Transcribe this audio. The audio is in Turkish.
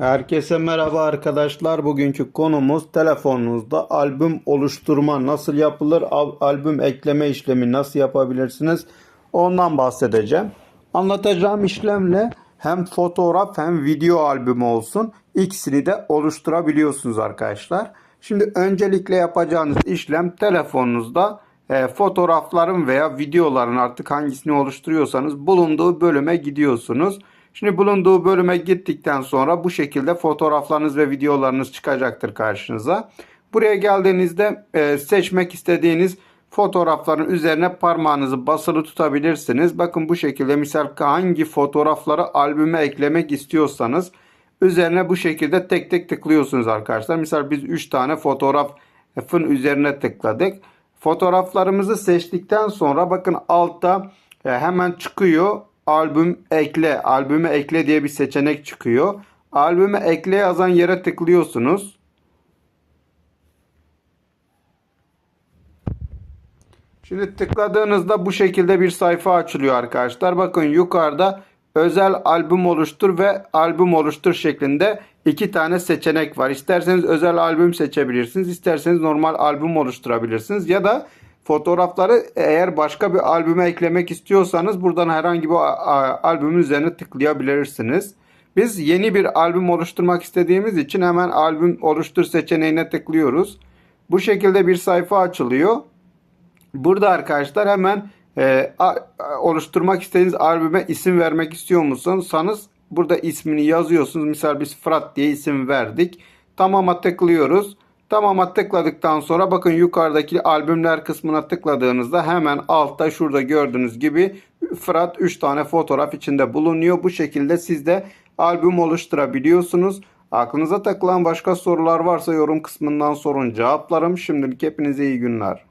Herkese merhaba arkadaşlar. Bugünkü konumuz telefonunuzda albüm oluşturma nasıl yapılır? Al- albüm ekleme işlemi nasıl yapabilirsiniz? Ondan bahsedeceğim. Anlatacağım işlemle hem fotoğraf hem video albümü olsun. İkisini de oluşturabiliyorsunuz arkadaşlar. Şimdi öncelikle yapacağınız işlem telefonunuzda e, fotoğrafların veya videoların artık hangisini oluşturuyorsanız bulunduğu bölüme gidiyorsunuz. Şimdi bulunduğu bölüme gittikten sonra bu şekilde fotoğraflarınız ve videolarınız çıkacaktır karşınıza. Buraya geldiğinizde e, seçmek istediğiniz fotoğrafların üzerine parmağınızı basılı tutabilirsiniz. Bakın bu şekilde misal hangi fotoğrafları albüme eklemek istiyorsanız üzerine bu şekilde tek tek tıklıyorsunuz arkadaşlar. Misal biz 3 tane fotoğrafın üzerine tıkladık. Fotoğraflarımızı seçtikten sonra bakın altta e, hemen çıkıyor albüm ekle, albüme ekle diye bir seçenek çıkıyor. Albüme ekle yazan yere tıklıyorsunuz. Şimdi tıkladığınızda bu şekilde bir sayfa açılıyor arkadaşlar. Bakın yukarıda özel albüm oluştur ve albüm oluştur şeklinde iki tane seçenek var. İsterseniz özel albüm seçebilirsiniz. isterseniz normal albüm oluşturabilirsiniz. Ya da fotoğrafları eğer başka bir albüme eklemek istiyorsanız buradan herhangi bir albümün üzerine tıklayabilirsiniz. Biz yeni bir albüm oluşturmak istediğimiz için hemen albüm oluştur seçeneğine tıklıyoruz. Bu şekilde bir sayfa açılıyor. Burada arkadaşlar hemen e, a- oluşturmak istediğiniz albüme isim vermek istiyor musunuz? Burada ismini yazıyorsunuz. Misal biz Fırat diye isim verdik. Tamam'a tıklıyoruz. Tamam'a tıkladıktan sonra bakın yukarıdaki albümler kısmına tıkladığınızda hemen altta şurada gördüğünüz gibi Fırat 3 tane fotoğraf içinde bulunuyor. Bu şekilde siz de albüm oluşturabiliyorsunuz. Aklınıza takılan başka sorular varsa yorum kısmından sorun cevaplarım. Şimdilik hepinize iyi günler.